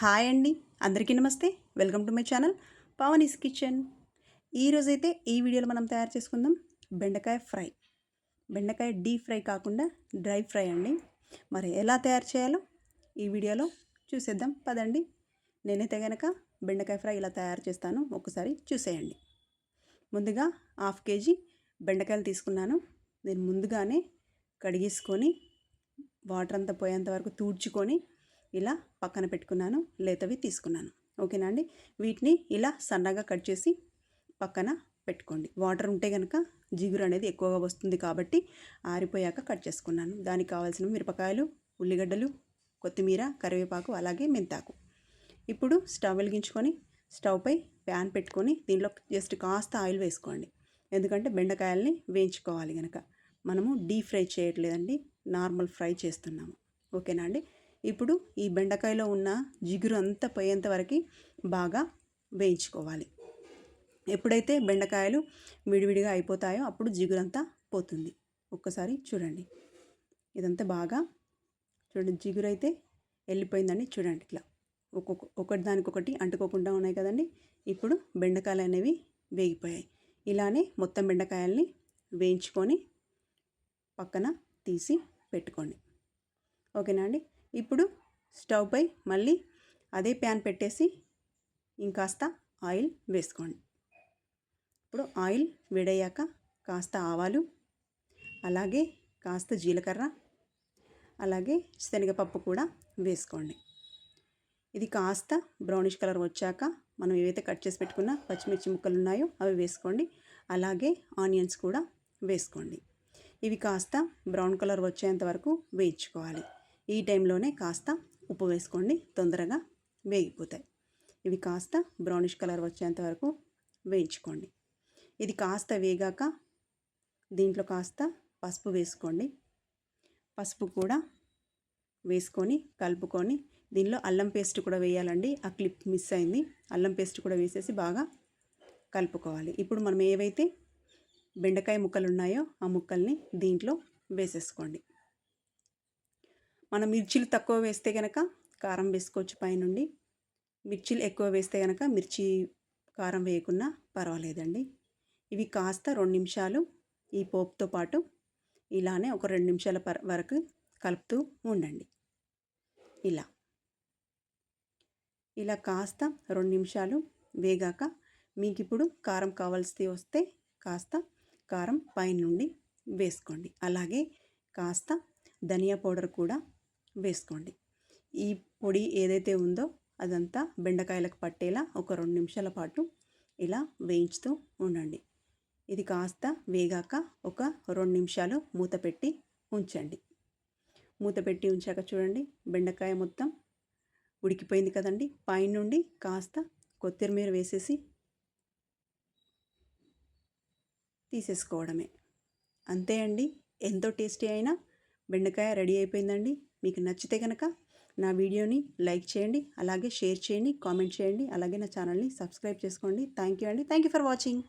Hi అండి. అందరికీ నమస్తే. Welcome to my channel Pavani's kitchen. ఈరోజైతే ఈ వీడియోలో మనం తయారు చేసుకుందాం బెండకాయ ఫ్రై. బెండకాయ డీప్ ఫ్రై కాకుండా డ్రై ఫ్రై అండి. మరి ఎలా తయారు చేయాలో ఈ వీడియోలో చూసేద్దాం. పదండి. నేనైతే కనుక బెండకాయ ఫ్రై ఇలా తయారు చేస్తాను. ఒకసారి చూసేయండి. ముందుగా హాఫ్ కేజీ బెండకాయలు తీసుకున్నాను. నేను ముందుగానే కడిగేసుకొని వాటర్ అంతా పోయేంత వరకు తూడ్చుకొని ఇలా పక్కన పెట్టుకున్నాను లేతవి తీసుకున్నాను. ఓకేనా అండి? వీటిని ఇలా సన్నగా కట్ చేసి పక్కన పెట్టుకోండి. వాటర్ ఉంటే కనుక జిగురు అనేది ఎక్కువగా వస్తుంది కాబట్టి ఆరిపోయాక కట్ చేసుకున్నాను. దానికి కావాల్సిన మిరపకాయలు ఉల్లిగడ్డలు కొత్తిమీర కరివేపాకు అలాగే మెంతాకు. ఇప్పుడు స్టవ్ వెలిగించుకొని స్టవ్పై ప్యాన్ పెట్టుకొని దీనిలో జస్ట్ కాస్త ఆయిల్ వేసుకోండి. ఎందుకంటే బెండకాయల్ని వేయించుకోవాలి కనుక మనము డీప్ ఫ్రై చేయట్లేదండి నార్మల్ ఫ్రై చేస్తున్నాము. ఓకేనా అండి? ఇప్పుడు ఈ బెండకాయలో ఉన్న జిగురు అంతా పోయేంత వరకు బాగా వేయించుకోవాలి. ఎప్పుడైతే బెండకాయలు విడివిడిగా అయిపోతాయో అప్పుడు జిగురంతా పోతుంది. ఒక్కసారి చూడండి. ఇదంతా బాగా చూడండి జిగురు అయితే వెళ్ళిపోయిందండి. చూడండి ఇట్లా. ఒక్కొక్క ఒకటి దానికొకటి అంటుకోకుండా ఉన్నాయి కదండి. ఇప్పుడు బెండకాయలు అనేవి వేగిపోయాయి. ఇలానే మొత్తం బెండకాయల్ని వేయించుకొని పక్కన తీసి పెట్టుకోండి. ఓకేనా అండి? ఇప్పుడు స్టవ్ పై మళ్ళీ అదే ప్యాన్ పెట్టేసి ఇంకాస్త ఆయిల్ వేసుకోండి. ఇప్పుడు ఆయిల్ వేడయ్యాక కాస్త ఆవాలు అలాగే కాస్త జీలకర్ర అలాగే శనగపప్పు కూడా వేసుకోండి. ఇది కాస్త బ్రౌనిష్ కలర్ వచ్చాక మనం ఏవైతే కట్ చేసి పెట్టుకున్న పచ్చిమిర్చి ముక్కలు ఉన్నాయో అవి వేసుకోండి. అలాగే ఆనియన్స్ కూడా వేసుకోండి. ఇవి కాస్త బ్రౌన్ కలర్ వచ్చేంత వరకు వేయించుకోవాలి. ఈ టైంలోనే కాస్త ఉప్పు వేసుకోండి. తొందరగా వేగిపోతాయి. ఇవి కాస్త బ్రౌనిష్ కలర్ వచ్చేంత వరకు వేయించుకోండి. ఇది కాస్త వేగాక దీంట్లో కాస్త పసుపు వేసుకోండి. పసుపు కూడా వేసుకొని కలుపుకొని దీనిలో అల్లం పేస్ట్ కూడా వేయాలండి. ఆ క్లిప్ మిస్ అయింది. అల్లం పేస్ట్ కూడా వేసేసి బాగా కలుపుకోవాలి. ఇప్పుడు మనం ఏవైతే బెండకాయ ముక్కలు ఉన్నాయో ఆ ముక్కల్ని దీంట్లో వేసేసుకోండి. మనం మిర్చీలు తక్కువ వేస్తే కనుక కారం వేసుకోవచ్చు పైనుండి. మిర్చీలు ఎక్కువ వేస్తే కనుక మిర్చి కారం వేయకున్నా పర్వాలేదండి. ఇవి కాస్త రెండు నిమిషాలు ఈ పోపుతో పాటు ఇలానే ఒక రెండు నిమిషాల వరకు కలుపుతూ ఉండండి. ఇలా. ఇలా కాస్త రెండు నిమిషాలు వేగాక మీకు ఇప్పుడు కారం కావాల్సి వస్తే కాస్త కారం పైనుండి వేసుకోండి. అలాగే కాస్త ధనియా పౌడర్ కూడా వేసుకోండి. ఈ పొడి ఏదైతే ఉందో అదంతా బెండకాయలకు పట్టేలా ఒక రెండు నిమిషాల పాటు ఇలా వేయించుతూ ఉండండి. ఇది కాస్త వేగాక ఒక రెండు నిమిషాలు మూత పెట్టి ఉంచండి. మూత పెట్టి ఉంచాక చూడండి బెండకాయ మొత్తం ఉడికిపోయింది కదండి. పైనుండి కాస్త కొత్తిమీర వేసేసి తీసేసుకోవడమే. అంతే అండి. ఎంతో టేస్టీ అయినా బెండకాయ రెడీ అయిపోయిందండి. మీకు నచ్చితే కనుక నా వీడియోని లైక్ చేయండి అలాగే షేర్ చేయండి కామెంట్ చేయండి అలాగే నా ఛానల్ని సబ్స్క్రైబ్ చేసుకోండి. థ్యాంక్ యూ అండి. Thank you for watching.